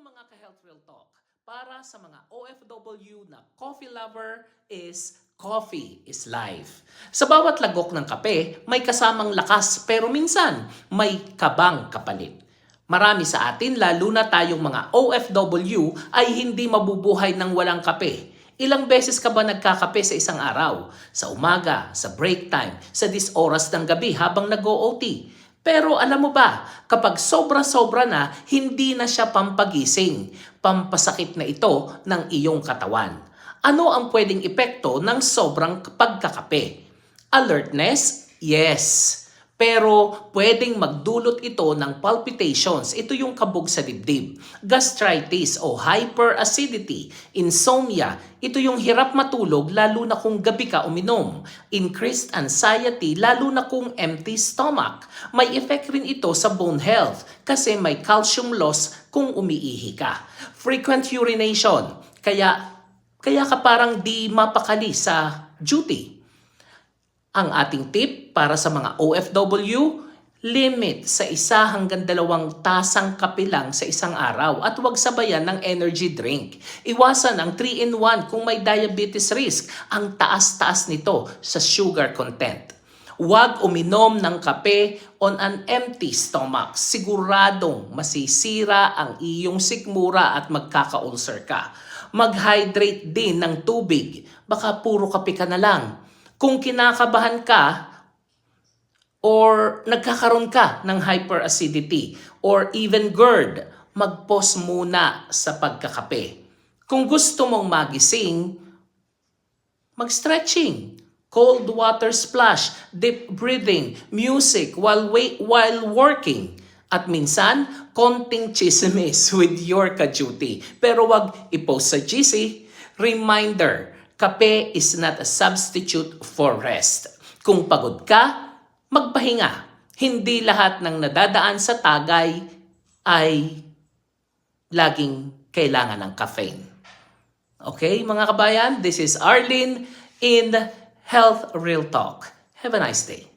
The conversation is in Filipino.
mga ka-health real talk, para sa mga OFW na coffee lover is coffee is life. Sa bawat lagok ng kape, may kasamang lakas pero minsan may kabang kapalit. Marami sa atin, lalo na tayong mga OFW, ay hindi mabubuhay ng walang kape. Ilang beses ka ba nagkakape sa isang araw? Sa umaga, sa break time, sa dis oras ng gabi habang nag-OOT. Pero alam mo ba, kapag sobra-sobra na, hindi na siya pampagising. Pampasakit na ito ng iyong katawan. Ano ang pwedeng epekto ng sobrang pagkakape? Alertness? Yes. Pero pwedeng magdulot ito ng palpitations. Ito yung kabog sa dibdib. Gastritis o hyperacidity. Insomnia. Ito yung hirap matulog lalo na kung gabi ka uminom. Increased anxiety lalo na kung empty stomach. May effect rin ito sa bone health kasi may calcium loss kung umiihi ka. Frequent urination. Kaya kaya ka parang di mapakali sa duty. Ang ating tip para sa mga OFW, limit sa isa hanggang dalawang tasang kape lang sa isang araw at huwag sabayan ng energy drink. Iwasan ang 3-in-1 kung may diabetes risk. Ang taas-taas nito sa sugar content. Huwag uminom ng kape on an empty stomach. Siguradong masisira ang iyong sikmura at magkaka-ulcer ka. Mag-hydrate din ng tubig. Baka puro kape ka na lang. Kung kinakabahan ka or nagkakaroon ka ng hyperacidity or even GERD, mag-pause muna sa pagkakape. Kung gusto mong magising, mag-stretching, cold water splash, deep breathing, music while wait while working. At minsan, konting chismis with your ka-duty. Pero wag i-post sa GC. Reminder, kape is not a substitute for rest. Kung pagod ka, magpahinga. Hindi lahat ng nadadaan sa tagay ay laging kailangan ng caffeine. Okay, mga kabayan, this is Arlene in Health Real Talk. Have a nice day.